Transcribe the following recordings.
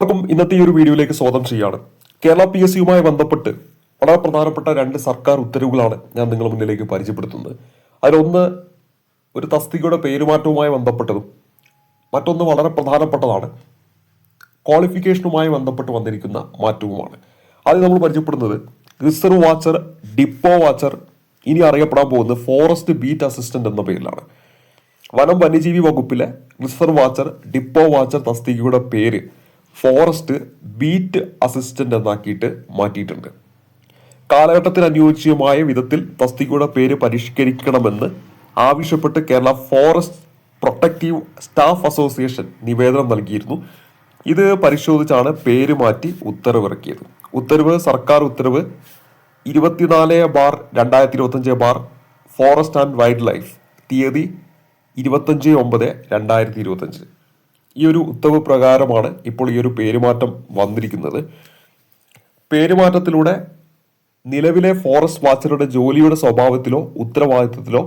എല്ലാവർക്കും ഇന്നത്തെ ഈ ഒരു വീഡിയോയിലേക്ക് സ്വാഗതം ചെയ്യാണ് കേരള പി എസ് സിയുമായി ബന്ധപ്പെട്ട് വളരെ പ്രധാനപ്പെട്ട രണ്ട് സർക്കാർ ഉത്തരവുകളാണ് ഞാൻ നിങ്ങളുടെ മുന്നിലേക്ക് പരിചയപ്പെടുത്തുന്നത്. അതിലൊന്ന് ഒരു തസ്തികയുടെ പേരുമാറ്റവുമായി ബന്ധപ്പെട്ടതും മറ്റൊന്ന് വളരെ പ്രധാനപ്പെട്ടതാണ്. ക്വാളിഫിക്കേഷനുമായി ബന്ധപ്പെട്ട് വന്നിരിക്കുന്ന മാറ്റവുമാണ്. ആദ്യം നമ്മൾ പരിചയപ്പെടുന്നത് റിസർവ് വാച്ചർ ഡിപ്പോ വാച്ചർ ഇനി അറിയപ്പെടാൻ പോകുന്നത് ഫോറസ്റ്റ് ബീറ്റ് അസിസ്റ്റന്റ് എന്ന പേരിലാണ്. വനം വന്യജീവി വകുപ്പിലെ റിസർവ് വാച്ചർ ഡിപ്പോ വാച്ചർ തസ്തികയുടെ പേര് ഫോറസ്റ്റ് ബീറ്റ് അസിസ്റ്റന്റ് എന്നാക്കിയിട്ട് മാറ്റിയിട്ടുണ്ട്. കാലഘട്ടത്തിന് അനുയോജ്യമായ വിധത്തിൽ തസ്തികയുടെ പേര് പരിഷ്കരിക്കണമെന്ന് ആവശ്യപ്പെട്ട് Kerala forest protective staff association നിവേദനം നൽകിയിരുന്നു. ഇത് പരിശോധിച്ചാണ് പേര് മാറ്റി ഉത്തരവിറക്കിയത്. ഉത്തരവ് സർക്കാർ ഉത്തരവ് ഇരുപത്തിനാല് ബാർ രണ്ടായിരത്തി ഇരുപത്തഞ്ച് bar forest and wildlife തീയതി ഇരുപത്തഞ്ച് ഒമ്പത് രണ്ടായിരത്തി ഇരുപത്തഞ്ച് ഈ ഒരു ഉത്തവ് പ്രകാരമാണ് ഇപ്പോൾ ഈ ഒരു പേരുമാറ്റം വന്നിരിക്കുന്നത്. പേരുമാറ്റത്തിലൂടെ നിലവിലെ ഫോറസ്റ്റ് വാച്ചറുടെ ജോലിയുടെ സ്വഭാവത്തിലോ ഉത്തരവാദിത്വത്തിലോ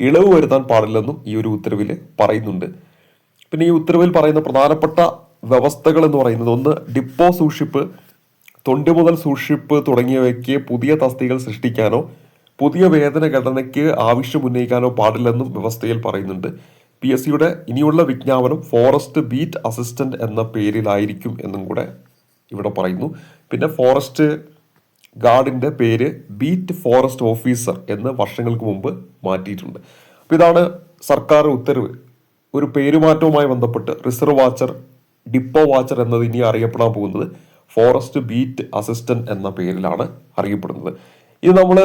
ഇളവ് വരുത്താൻ പാടില്ലെന്നും ഈ ഒരു ഉത്തരവിൽ പറയുന്നുണ്ട്. പിന്നെ ഈ ഉത്തരവിൽ പറയുന്ന പ്രധാനപ്പെട്ട വ്യവസ്ഥകൾ എന്ന് പറയുന്നത് ഒന്ന് ഡിപ്പോ സൂക്ഷിപ്പ് തൊണ്ടി മുതൽ സൂക്ഷിപ്പ് തുടങ്ങിയവയ്ക്ക് പുതിയ തസ്തികൾ സൃഷ്ടിക്കാനോ പുതിയ വേതന ഘടനയ്ക്ക് ആവശ്യം ഉന്നയിക്കാനോ പാടില്ലെന്നും വ്യവസ്ഥയിൽ പറയുന്നുണ്ട്. പി എസ് സിയുടെ ഇനിയുള്ള വിജ്ഞാപനം ഫോറസ്റ്റ് ബീറ്റ് അസിസ്റ്റന്റ് എന്ന പേരിലായിരിക്കും എന്നും കൂടെ ഇവിടെ പറയുന്നു. പിന്നെ ഫോറസ്റ്റ് ഗാർഡിന്റെ പേര് ബീറ്റ് ഫോറസ്റ്റ് ഓഫീസർ എന്ന് വർഷങ്ങൾക്ക് മുമ്പ് മാറ്റിയിട്ടുണ്ട്. അപ്പോൾ ഇതാണ് സർക്കാർ ഉത്തരവ്. ഒരു പേരുമാറ്റവുമായി ബന്ധപ്പെട്ട് റിസർവ് വാച്ചർ ഡിപ്പോ വാച്ചർ എന്നത് ഇനി അറിയപ്പെടാൻ പോകുന്നത് ഫോറസ്റ്റ് ബീറ്റ് അസിസ്റ്റന്റ് എന്ന പേരിലാണ് അറിയപ്പെടുന്നത്. ഇത് നമ്മൾ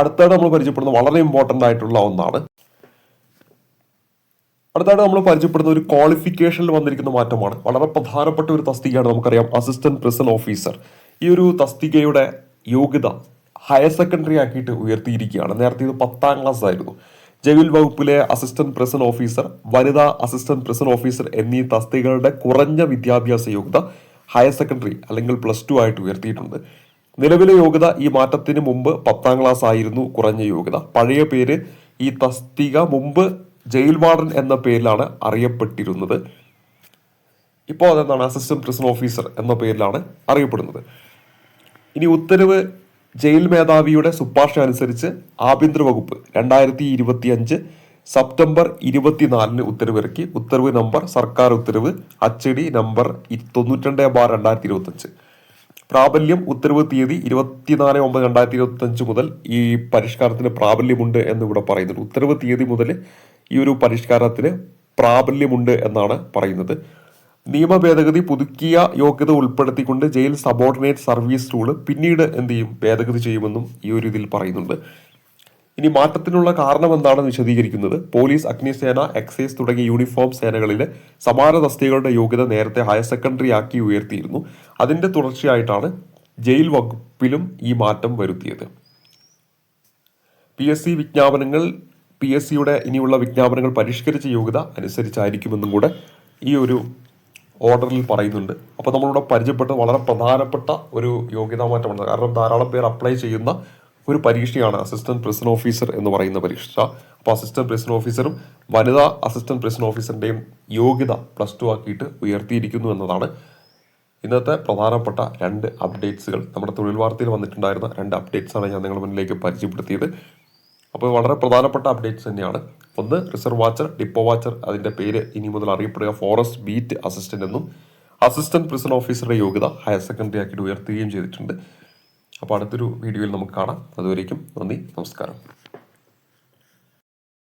അടുത്തായിട്ട് നമ്മൾ പരിചയപ്പെടുന്ന വളരെ ഇമ്പോർട്ടന്റ് ആയിട്ടുള്ള ഒന്നാണ്. അടുത്തായിട്ട് നമ്മൾ പരിചയപ്പെടുന്ന ഒരു ക്വാളിഫിക്കേഷനിൽ വന്നിരിക്കുന്ന മാറ്റമാണ്. വളരെ പ്രധാനപ്പെട്ട ഒരു തസ്തികയാണ് നമുക്കറിയാം അസിസ്റ്റന്റ് പ്രിസൺ ഓഫീസർ ഈ ഒരു തസ്തികയുടെ യോഗ്യത ഹയർ സെക്കൻഡറി ആക്കിയിട്ട് ഉയർത്തിയിരിക്കുകയാണ്. നേരത്തെ ഇത് പത്താം ക്ലാസ് ആയിരുന്നു. ജയിൽ വകുപ്പിലെ അസിസ്റ്റന്റ് പ്രസൻ ഓഫീസർ വനിതാ അസിസ്റ്റന്റ് പ്രസൻ ഓഫീസർ എന്നീ തസ്തികകളുടെ കുറഞ്ഞ വിദ്യാഭ്യാസ യോഗ്യത ഹയർ സെക്കൻഡറി അല്ലെങ്കിൽ പ്ലസ് ടു ആയിട്ട് ഉയർത്തിയിട്ടുണ്ട്. നിലവിലെ യോഗ്യത ഈ മാറ്റത്തിന് മുമ്പ് പത്താം ക്ലാസ് ആയിരുന്നു കുറഞ്ഞ യോഗ്യത. പഴയ പേര് ഈ തസ്തിക മുമ്പ് ജയിൽ വാർഡൻ എന്ന പേരിലാണ് അറിയപ്പെട്ടിരുന്നത്. ഇപ്പോൾ അതെന്താണ്? അസിസ്റ്റന്റ് പ്രിസൺ ഓഫീസർ എന്ന പേരിലാണ് അറിയപ്പെടുന്നത്. ഇനി ഉത്തരവ് ജയിൽ മേധാവിയുടെ ശുപാർശ അനുസരിച്ച് ആഭ്യന്തര വകുപ്പ് രണ്ടായിരത്തി ഇരുപത്തി അഞ്ച് സെപ്റ്റംബർ ഇരുപത്തിനാലിന് ഉത്തരവിറക്കി. ഉത്തരവ് നമ്പർ സർക്കാർ ഉത്തരവ് അച്ചടി നമ്പർ തൊണ്ണൂറ്റി ബാർ രണ്ടായിരത്തി ഇരുപത്തി പ്രാബല്യം ഉത്തരവ് തീയതി ഇരുപത്തിനാല് ഒമ്പത് രണ്ടായിരത്തി ഇരുപത്തി അഞ്ച് മുതൽ ഈ പരിഷ്കാരത്തിന് പ്രാബല്യമുണ്ട് എന്ന് ഇവിടെ പറയുന്നുണ്ട്. ഉത്തരവ് തീയതി മുതൽ ഈ ഒരു പരിഷ്കാരത്തിന് പ്രാബല്യമുണ്ട് എന്നാണ് പറയുന്നത്. നിയമ ഭേദഗതി പുതുക്കിയ യോഗ്യത ഉൾപ്പെടുത്തിക്കൊണ്ട് ജയിൽ സബോർഡിനേറ്റ് സർവീസ് റൂൾ പിന്നീട് എന്ത് ചെയ്യും? ഭേദഗതി ചെയ്യുമെന്നും ഈ ഒരു ഇതിൽ പറയുന്നുണ്ട്. ഇനി മാറ്റത്തിനുള്ള കാരണം എന്താണെന്ന് വിശദീകരിക്കുന്നത്? പോലീസ് അഗ്നിസേന എക്സൈസ് തുടങ്ങിയ യൂണിഫോം സേനകളിലെ സമാന തസ്തികളുടെ യോഗ്യത നേരത്തെ ഹയർ സെക്കൻഡറി ആക്കി ഉയർത്തിയിരുന്നു. അതിന്റെ തുടർച്ചയായിട്ടാണ് ജയിൽ വകുപ്പിലും ഈ മാറ്റം വരുത്തിയത്. പി എസ് സി വിജ്ഞാപനങ്ങൾ പി എസ് സിയുടെ ഇനിയുള്ള വിജ്ഞാപനങ്ങൾ പരിഷ്കരിച്ച യോഗ്യത അനുസരിച്ചായിരിക്കുമെന്നും കൂടെ ഈ ഒരു ഓർഡറിൽ പറയുന്നുണ്ട്. അപ്പോൾ നമ്മളിവിടെ പരിചയപ്പെട്ട വളരെ പ്രധാനപ്പെട്ട ഒരു യോഗ്യതാ മാറ്റമാണ് കാരണം ധാരാളം പേർ അപ്ലൈ ചെയ്യുന്ന ഒരു പരീക്ഷയാണ് അസിസ്റ്റന്റ് പ്രിസൺ ഓഫീസർ എന്ന് പറയുന്ന പരീക്ഷ. അപ്പോൾ അസിസ്റ്റന്റ് പ്രിസൺ ഓഫീസറും വനിതാ അസിസ്റ്റന്റ് പ്രിസൺ ഓഫീസറിന്റെയും യോഗ്യത പ്ലസ് ടു ആക്കിയിട്ട് ഉയർത്തിയിരിക്കുന്നു എന്നതാണ് ഇന്നത്തെ പ്രധാനപ്പെട്ട രണ്ട് അപ്ഡേറ്റ്സുകൾ. നമ്മുടെ തൊഴിൽ വാർത്തയിൽ വന്നിട്ടുണ്ടായിരുന്ന രണ്ട് അപ്ഡേറ്റ്സാണ് ഞാൻ നിങ്ങളുടെ മുന്നിലേക്ക് പരിചയപ്പെടുത്തിയത്. അപ്പോൾ വളരെ പ്രധാനപ്പെട്ട അപ്ഡേറ്റ്സ് തന്നെയാണ്. ഒന്ന് റിസർവ് വാച്ചർ ഡിപ്പോ വാച്ചർ അതിന്റെ പേര് ഇനി മുതൽ അറിയപ്പെടുക. ഫോറസ്റ്റ് ബീറ്റ് അസിസ്റ്റന്റ് എന്നും അസിസ്റ്റന്റ് പ്രിസൺ ഓഫീസറുടെ യോഗ്യത ഹയർ സെക്കൻഡറി ആക്കിയിട്ട് ഉയർത്തുകയും ചെയ്തിട്ടുണ്ട്. അപ്പോൾ അടുത്തൊരു വീഡിയോയിൽ നമുക്ക് കാണാം. അതുവരേക്കും നന്ദി നമസ്കാരം.